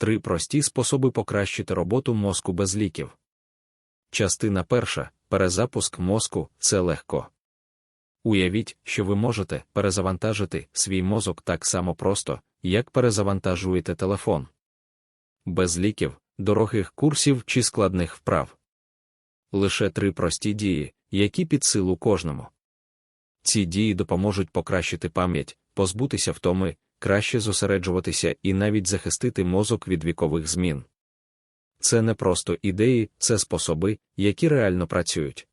Три прості способи покращити роботу мозку без ліків. Частина перша перезапуск мозку це легко. Уявіть, що ви можете перезавантажити свій мозок так само просто, як перезавантажуєте телефон. Без ліків, дорогих курсів чи складних вправ. Лише три прості дії, які під силу кожному. Ці дії допоможуть покращити пам'ять, позбутися втоми, краще зосереджуватися і навіть захистити мозок від вікових змін. Це не просто ідеї, це способи, які реально працюють.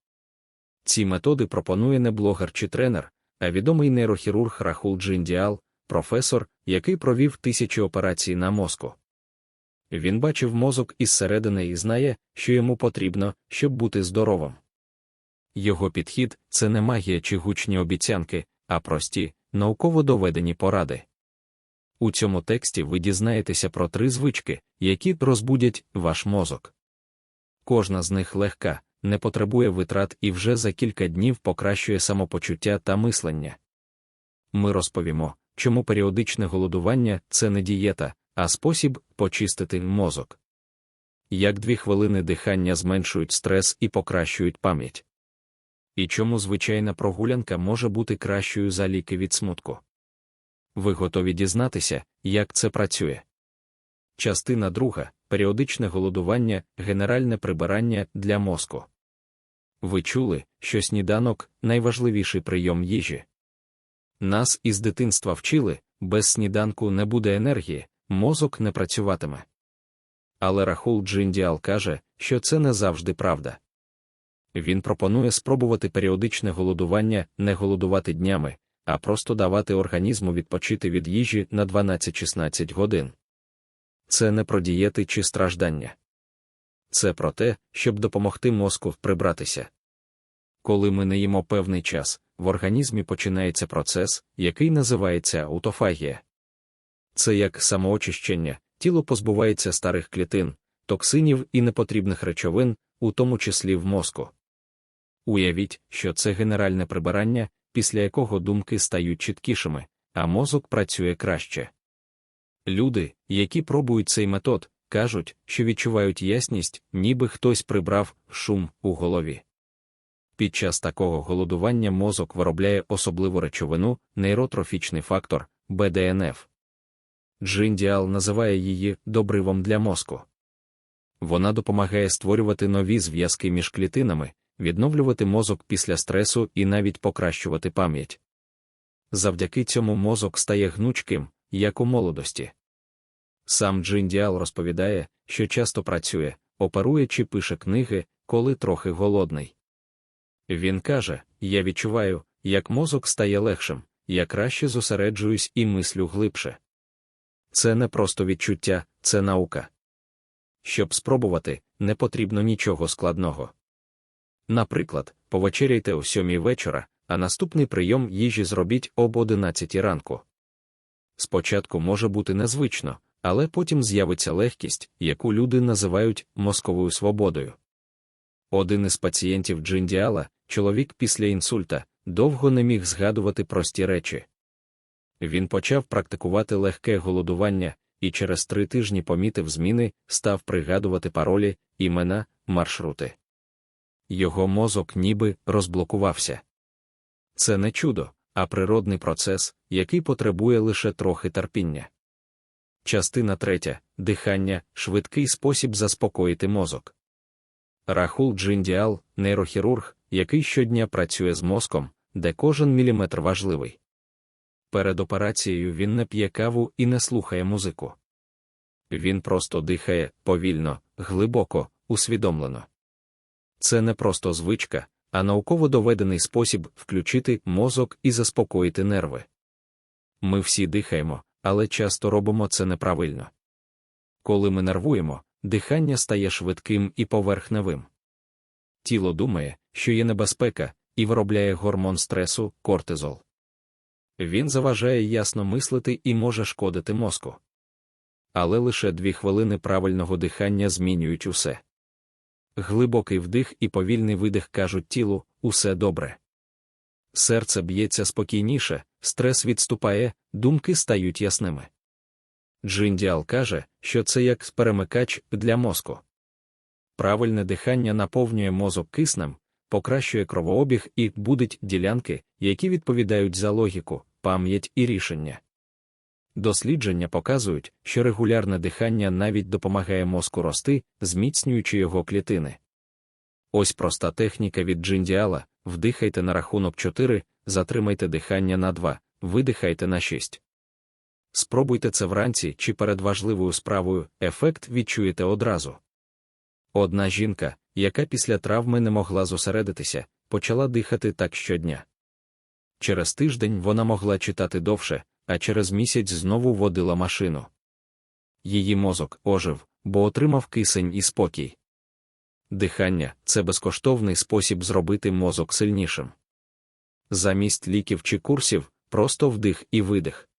Ці методи пропонує не блогер чи тренер, а відомий нейрохірург Рахул Джиндіал, професор, який провів тисячі операцій на мозку. Він бачив мозок із середини і знає, що йому потрібно, щоб бути здоровим. Його підхід це не магія чи гучні обіцянки, а прості, науково доведені поради. У цьому тексті ви дізнаєтеся про три звички, які розбудять ваш мозок. Кожна з них легка, не потребує витрат і вже за кілька днів покращує самопочуття та мислення. Ми розповімо, чому періодичне голодування це не дієта, а спосіб почистити мозок. Як дві хвилини дихання зменшують стрес і покращують пам'ять. І чому звичайна прогулянка може бути кращою за ліки від смутку. Ви готові дізнатися, як це працює. Частина друга періодичне голодування, генеральне прибирання для мозку. Ви чули, що сніданок найважливіший прийом їжі. Нас із дитинства вчили, без сніданку не буде енергії, мозок не працюватиме. Але Рахул Джиндіал каже, що це не завжди правда. Він пропонує спробувати періодичне голодування, не голодувати днями, а просто давати організму відпочити від їжі на 12-16 годин. Це не про дієти чи страждання. Це про те, щоб допомогти мозку прибратися. Коли ми не їмо певний час, в організмі починається процес, який називається аутофагія. Це як самоочищення, тіло позбувається старих клітин, токсинів і непотрібних речовин, у тому числі в мозку. Уявіть, що це генеральне прибирання, після якого думки стають чіткішими, а мозок працює краще. Люди, які пробують цей метод, кажуть, що відчувають ясність, ніби хтось прибрав шум у голові. Під час такого голодування мозок виробляє особливу речовину, нейротрофічний фактор БДНФ. Джиндіал називає її добривом для мозку. Вона допомагає створювати нові зв'язки між клітинами, відновлювати мозок після стресу і навіть покращувати пам'ять. Завдяки цьому мозок стає гнучким, як у молодості. Сам Джиндіал розповідає, що часто працює, оперує чи пише книги, коли трохи голодний. Він каже: Я відчуваю, як мозок стає легшим, я краще зосереджуюсь і мислю глибше. Це не просто відчуття, це наука. Щоб спробувати, не потрібно нічого складного. Наприклад, повечеряйте о сьомій вечора, а наступний прийом їжі зробіть об 11 ранку. Спочатку може бути незвично, але потім з'явиться легкість, яку люди називають мозковою свободою. Один із пацієнтів Джиндіала, чоловік після інсульта, довго не міг згадувати прості речі. Він почав практикувати легке голодування і через три тижні помітив зміни, став пригадувати паролі, імена, маршрути. Його мозок ніби розблокувався. Це не чудо, а природний процес, який потребує лише трохи терпіння. Частина третя дихання, швидкий спосіб заспокоїти мозок. Рахул Джиндіал, нейрохірург, який щодня працює з мозком, де кожен міліметр важливий. Перед операцією він не п'є каву і не слухає музику. Він просто дихає повільно, глибоко, усвідомлено. Це не просто звичка, а науково доведений спосіб включити мозок і заспокоїти нерви. Ми всі дихаємо, але часто робимо це неправильно. Коли ми нервуємо, дихання стає швидким і поверхневим. Тіло думає, що є небезпека, і виробляє гормон стресу, кортизол. Він заважає ясно мислити і може шкодити мозку. Але лише дві хвилини правильного дихання змінюють усе. Глибокий вдих і повільний видих кажуть тілу усе добре. Серце б'ється спокійніше, стрес відступає, думки стають ясними. Джиндіал каже, що це як перемикач для мозку. Правильне дихання наповнює мозок киснем, покращує кровообіг і будить ділянки, які відповідають за логіку, пам'ять і рішення. Дослідження показують, що регулярне дихання навіть допомагає мозку рости, зміцнюючи його клітини. Ось проста техніка від джиндіала: вдихайте на рахунок 4, затримайте дихання на 2, видихайте на 6. Спробуйте це вранці чи перед важливою справою, ефект відчуєте одразу. Одна жінка, яка після травми не могла зосередитися, почала дихати так щодня. Через тиждень вона могла читати довше, а через місяць знову водила машину. Її мозок ожив, бо отримав кисень і спокій. Дихання це безкоштовний спосіб зробити мозок сильнішим. Замість ліків чи курсів просто вдих і видих.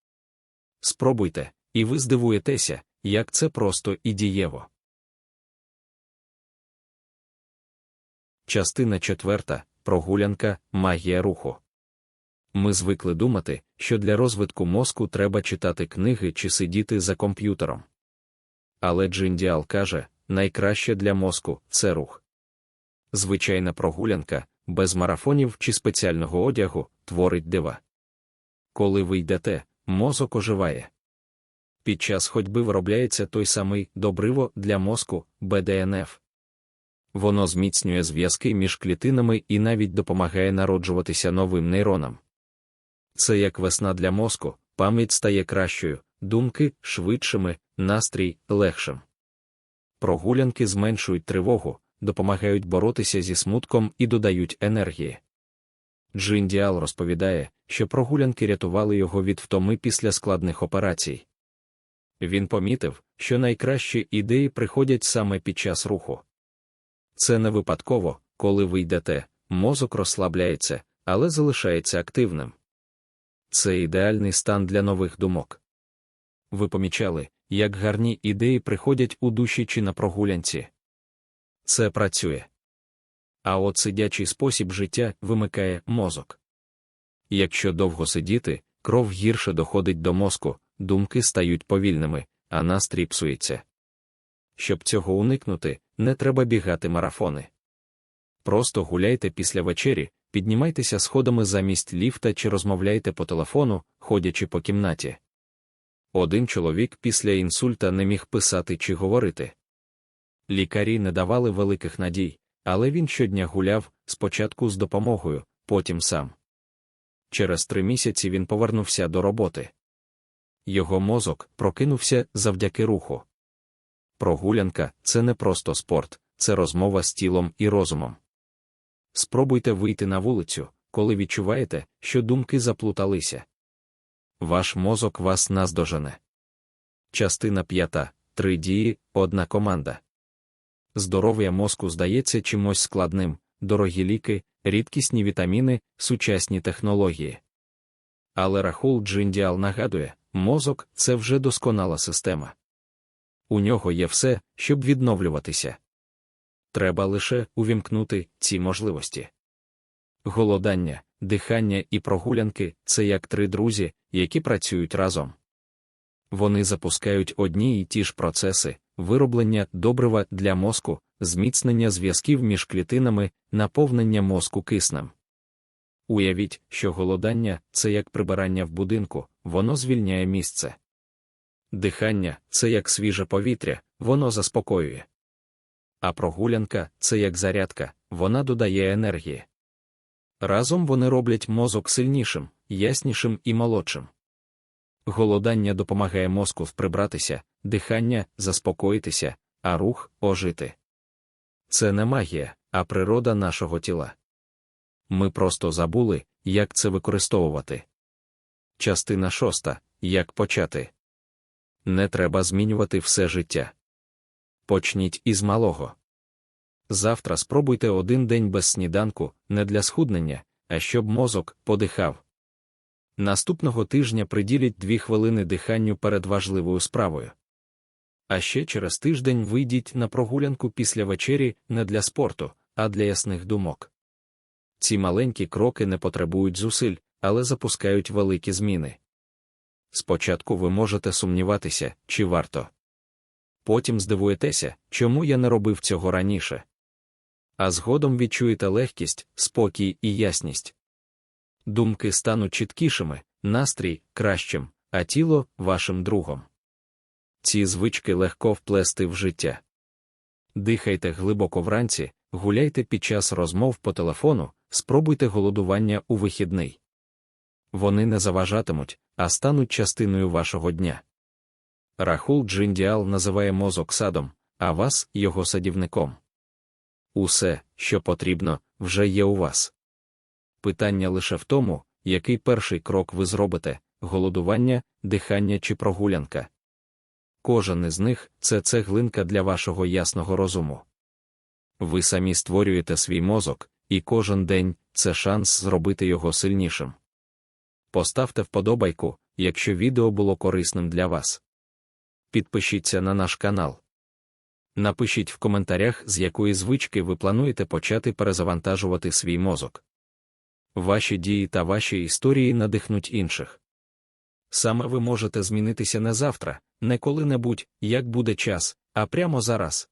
Спробуйте, і ви здивуєтеся, як це просто і дієво. Частина четверта прогулянка, магія руху. Ми звикли думати, що для розвитку мозку треба читати книги чи сидіти за комп'ютером. Але Джиндіал каже, найкраще для мозку це рух. Звичайна прогулянка, без марафонів чи спеціального одягу, творить дива. Коли ви йдете, мозок оживає. Під час ходьби виробляється той самий добриво для мозку БДНФ. Воно зміцнює зв'язки між клітинами і навіть допомагає народжуватися новим нейронам. Це як весна для мозку, пам'ять стає кращою, думки швидшими, настрій легшим. Прогулянки зменшують тривогу, допомагають боротися зі смутком і додають енергії. Джиндіал розповідає, що прогулянки рятували його від втоми після складних операцій. Він помітив, що найкращі ідеї приходять саме під час руху. Це не випадково, коли ви йдете, мозок розслабляється, але залишається активним. Це ідеальний стан для нових думок. Ви помічали, як гарні ідеї приходять у душі чи на прогулянці. Це працює. А от сидячий спосіб життя вимикає мозок. Якщо довго сидіти, кров гірше доходить до мозку, думки стають повільними, а настрій псується. Щоб цього уникнути, не треба бігати марафони. Просто гуляйте після вечері, піднімайтеся сходами замість ліфта чи розмовляйте по телефону, ходячи по кімнаті. Один чоловік після інсульта не міг писати чи говорити. Лікарі не давали великих надій, але він щодня гуляв спочатку з допомогою, потім сам. Через три місяці він повернувся до роботи. Його мозок прокинувся завдяки руху. Прогулянка це не просто спорт, це розмова з тілом і розумом. Спробуйте вийти на вулицю, коли відчуваєте, що думки заплуталися. Ваш мозок вас наздожене. Частина п'ята три дії, одна команда. Здоров'я мозку здається чимось складним, дорогі ліки, рідкісні вітаміни, сучасні технології. Але Рахул Джиндіал нагадує, мозок це вже досконала система. У нього є все, щоб відновлюватися. Треба лише увімкнути ці можливості. Голодання, дихання і прогулянки це як три друзі, які працюють разом. Вони запускають одні й ті ж процеси, вироблення добрива для мозку, зміцнення зв'язків між клітинами, наповнення мозку киснем. Уявіть, що голодання це як прибирання в будинку, воно звільняє місце. Дихання це як свіже повітря, воно заспокоює. А прогулянка це як зарядка, вона додає енергії. Разом вони роблять мозок сильнішим, яснішим і молодшим. Голодання допомагає мозку вприбратися, дихання заспокоїтися, а рух ожити. Це не магія, а природа нашого тіла. Ми просто забули, як це використовувати. Частина шоста як почати. Не треба змінювати все життя. Почніть із малого. Завтра спробуйте один день без сніданку, не для схуднення, а щоб мозок подихав. Наступного тижня приділіть дві хвилини диханню перед важливою справою. А ще через тиждень вийдіть на прогулянку після вечері не для спорту, а для ясних думок. Ці маленькі кроки не потребують зусиль, але запускають великі зміни. Спочатку ви можете сумніватися, чи варто. Потім здивуєтеся, чому я не робив цього раніше. А згодом відчуєте легкість, спокій і ясність. Думки стануть чіткішими, настрій кращим, а тіло вашим другом. Ці звички легко вплести в життя. Дихайте глибоко вранці, гуляйте під час розмов по телефону, спробуйте голодування у вихідний. Вони не заважатимуть, а стануть частиною вашого дня. Рахул Джиндіал називає мозок садом, а вас його садівником. Усе, що потрібно, вже є у вас. Питання лише в тому, який перший крок ви зробите голодування, дихання чи прогулянка. Кожен із них це цеглинка для вашого ясного розуму. Ви самі створюєте свій мозок, і кожен день це шанс зробити його сильнішим. Поставте вподобайку, якщо відео було корисним для вас. Підпишіться на наш канал. Напишіть в коментарях, з якої звички ви плануєте почати перезавантажувати свій мозок. Ваші дії та ваші історії надихнуть інших. Саме ви можете змінитися не завтра, не коли-небудь, як буде час, а прямо зараз.